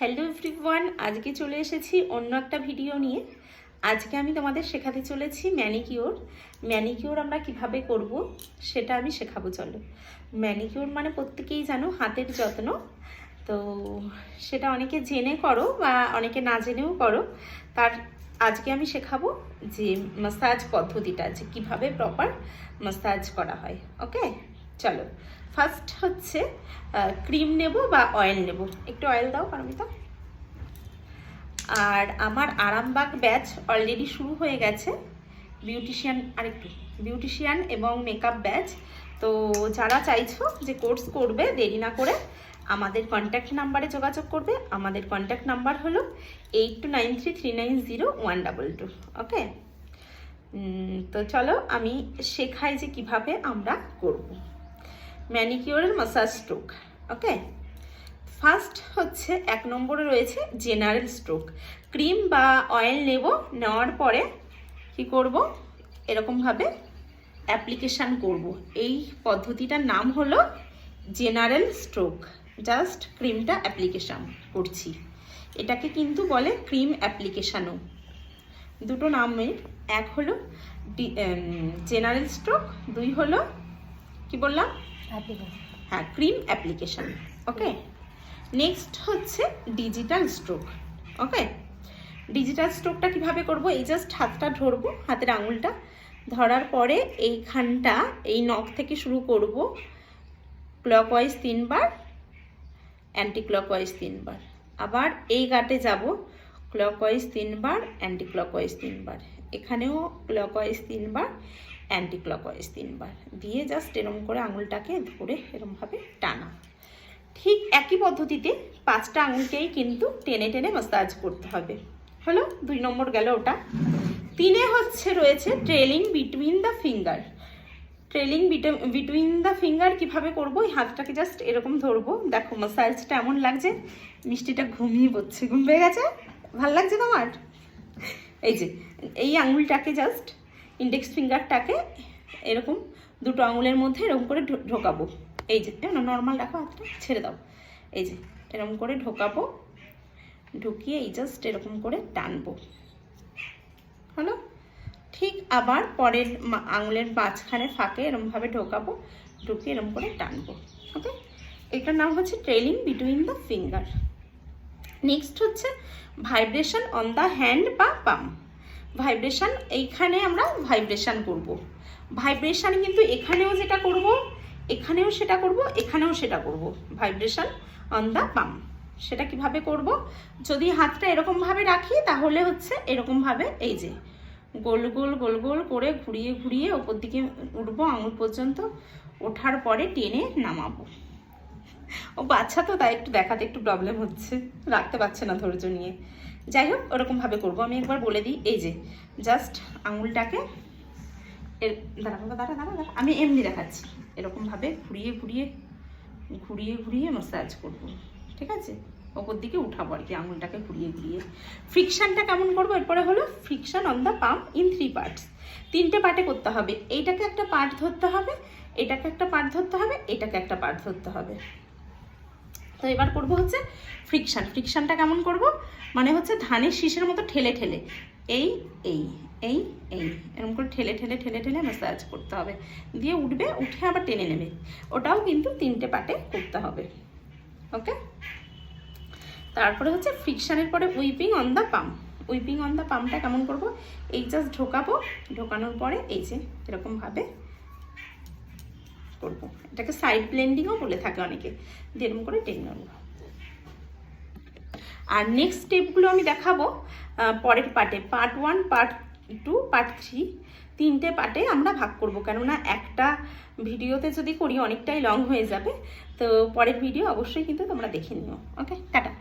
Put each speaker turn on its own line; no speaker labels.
Hello everyone আজকে চলে এসেছি অন্য একটা ভিডিও নিয়ে। আজকে আমি তোমাদের শেখাতে চলেছি ম্যানিকিওর ম্যানিকিওর আমরা কীভাবে করব সেটা আমি শেখাবো, চলো। ম্যানিকিওর মানে প্রত্যেকেই জানো, হাতের যত্ন। তো সেটা অনেকে জেনে করো বা অনেকে না জেনেও করো। তার আজকে আমি শেখাবো যে মাসাজ পদ্ধতিটা, যে কীভাবে প্রপার মাসাজ করা হয় ওকে চলো ফার্স্ট হচ্ছে ক্রিম নেব বা অয়েল নেব? একটু অয়েল দাও, পারমিতা। আর আমার আরামবাগ ব্যাচ অলরেডি শুরু হয়ে গেছে। বিউটিশিয়ান আরেকটু বিউটিশিয়ান এবং মেকআপ ব্যাচ তো যারা চাইছো যে কোর্স করবে, দেরি না করে আমাদের কন্ট্যাক্ট নাম্বারে যোগাযোগ করবে। আমাদের কন্ট্যাক্ট নাম্বার হলো eight two nine three three nine zero one double two okay তো চলো, আমি শেখাই যে কীভাবে আমরা করব। ম্যানিকিওরের মাসাজ স্ট্রোক ওকে ফার্স্ট হচ্ছে এক নম্বরে রয়েছে জেনারেল স্ট্রোক ক্রিম বা অয়েল নেব, নেওয়ার পরে কি করব? এরকমভাবে অ্যাপ্লিকেশান করব। এই পদ্ধতিটার নাম হলো জেনারেল স্ট্রোক জাস্ট ক্রিমটা অ্যাপ্লিকেশান করছি। এটাকে কিন্তু বলে ক্রিম অ্যাপ্লিকেশানও দুটো নামের এক হলো জেনারেল স্ট্রোক দুই হলো কি বললাম? হ্যাঁ ক্রিম অ্যাপ্লিকেশন ওকে নেক্সট হচ্ছে ডিজিটাল স্ট্রোক ওকে ডিজিটাল স্ট্রোকটা কীভাবে করব? এই জাস্ট হাতটা ধরবো, হাতের আঙুলটা। ধরার পরে এইখানটা, এই নখ থেকে শুরু করব ক্লকওয়াইজ তিনবার অ্যান্টি ক্লকওয়াইজ তিনবার। আবার এই গাটে যাব ক্লকওয়াইজ তিনবার অ্যান্টি ক্লকওয়াইজ তিনবার। এখানেও ক্লকওয়াইজ তিনবার অ্যান্টি ক্লকওয়াইজ তিনবার। দিয়ে জাস্ট এরম করে আঙুলটাকে ধরে এরমভাবে টানা। ঠিক একই পদ্ধতিতে পাঁচটা আঙুলকেই কিন্তু টেনে টেনে মাসাজ করতে হবে। হলো? দুই নম্বর গেল ওটা। তিনে হচ্ছে রয়েছে trailing between the finger trailing between the finger কীভাবে করব? এই হাতটাকে জাস্ট এরকম ধরবো। দেখো মাসাজটা এমন লাগছে, মিষ্টিটা ঘুমিয়ে পড়ছে। ঘুম পেয়ে গেছে? ভালো লাগছে তোমার? এই যে, এই আঙুলটাকে জাস্ট ইন্ডেক্স ফিঙ্গারটাকে এরকম দুটো আঙুলের মধ্যে এরকম করে ঢোকাবো। এই যে নর্মাল রাখো হাতটা ছেড়ে দাও। এই যে, এরকম করে ঢোকাবো। ঢুকিয়ে এই জাস্ট এরকম করে টানবো। হলো? ঠিক আবার পরের আঙুলের মাঝখানে ফাঁকে এরমভাবে ঢোকাবো, ঢুকিয়ে এরকম করে টানবো। ওকে? এটার নাম হচ্ছে trailing between the finger next হচ্ছে ভাইব্রেশন অন দ্য হ্যান্ড বা পাম ভাইব্রেশন এইখানে আমরা ভাইব্রেশান করব। ভাইব্রেশান কিন্তু এখানেও যেটা করব, এখানেও সেটা করব, এখানেও সেটা করব। ভাইব্রেশান অন দ্য পাম সেটা কীভাবে করব? যদি হাতটা এরকমভাবে রাখি, তাহলে হচ্ছে এরকমভাবে এই যে, গোল গোল গোল গোল করে ঘুরিয়ে ঘুরিয়ে ওপর দিকে উঠবো, আঙুল পর্যন্ত ওঠার পরে টেনে নামাবো। ও বাচ্চা তো, তাই একটু দেখাতে একটু প্রবলেম হচ্ছে। রাখতে পারছে না ধৈর্য নিয়ে। যাই হোক ওরকমভাবে করব। আমি একবার বলে দিই, এই যে জাস্ট আঙুলটাকে এর, দাঁড়া দাঁড়া দাঁড়া দাঁড়া আমি এমনি দেখাচ্ছি। এরকমভাবে ঘুরিয়ে ঘুরিয়ে ঘুরিয়ে ঘুরিয়ে মাসাজ করব। ঠিক আছে? ওপর দিকে উঠাবো আর কি, আঙুলটাকে ঘুরিয়ে ঘুরিয়ে ফ্রিকশানটা কেমন করব? এরপরে হলো ফ্রিকশান অন দ্য পাম্প ইন থ্রি পার্টস তিনটে পার্টে করতে হবে। এইটাকে একটা পার্ট ধরতে হবে, এটাকে একটা পার্ট ধরতে হবে, এটাকে একটা পার্ট ধরতে হবে। তো এবার করব হচ্ছে ফ্রিকশান ফ্রিকশানটা কেমন করব? মানে হচ্ছে ধানের শীষের মতো ঠেলে ঠেলে। এই এই এই এই। এরকম করে ঠেলে ঠেলে ঠেলে ঠেলে ম্যাসাজ করতে হবে। দিয়ে উঠবে, উঠে আবার টেনে নেবে। ওটাও কিন্তু তিনটে পাটে করতে হবে। ওকে তারপরে হচ্ছে ফ্রিকশানের পরে উইপিং অন দ্য পাম্প উইপিং অন দ্য পাম্পটা কেমন করব? এই জাস্ট ঢোকাবো। ঢোকানোর পরে এই যে এরকমভাবে করব। এটাকে সাইড ব্লেন্ডিংও বলে থাকে অনেকে। যেরকম করে টেনে নেব। আর নেক্সট স্টেপগুলো আমি দেখাবো পরের পার্টে part one part two part three তিনটে পার্টে আমরা ভাগ করব। কেননা একটা ভিডিওতে যদি করি, অনেকটাই লং হয়ে যাবে। তো পরের ভিডিও অবশ্যই কিন্তু তোমরা দেখে নিও। ওকে টাটা